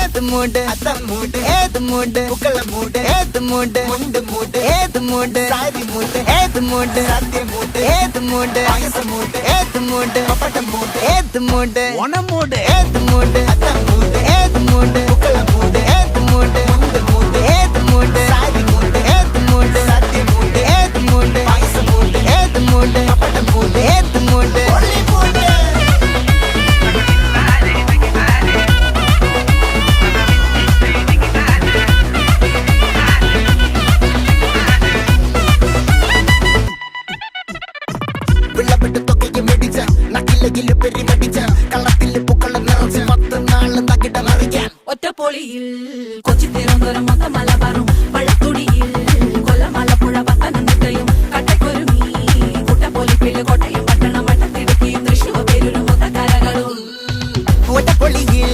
ஏத்து மூடு அத்தம் மூடு ஏத்து மூடு புக்கல மூடு ஏத்து மூடு முண்டு மூடு ஏத்து மூடு சாதி மூடு ஏத்து மூடு சத்திய மூடு ஏத்து மூடு பாயச மூடு ஏத்து மூடு பப்பட்ட மூடு ஏத்து மூடு உன மூடு ஏத்து மூடு அத்தம் மூடு ஏத்து மூடு புக்கல மூடு ஏத்து மூடு முண்டு மூடு ஏத்து மூடு சாதி மூடு ஏத்து மூடு சத்திய மூடு ஏத்து மூடு பாயச மூடு ஏத்து மூடு பப்பட்ட மூடு ஏத்து மூடு വിളവെട്ട് തുകയും മേടിച്ച നക്കിലയിൽ പെരുമടിച്ച കളത്തിൽ പൂക്കളെ നിറച്ച്. പത്ത് നാൾ നകിടം അറിയാൻ ഒറ്റപ്പൊളിയിൽ കൊച്ചി തിരുവനന്തപുരം മൊത്തം മലബാറും പഴത്തുടിയിൽ കൊല്ലം മലപ്പുഴ പത്തനംതിട്ടയും കട്ടക്കൊരുമി കുട്ടപ്പൊലി പിള്ളി കോട്ടയം പട്ടണം വട്ടത്തിടുക്കിയും തൃശ്ശൂർ പേരൂരും മൊത്തക്കാരകളും ഒറ്റപ്പൊളിയിൽ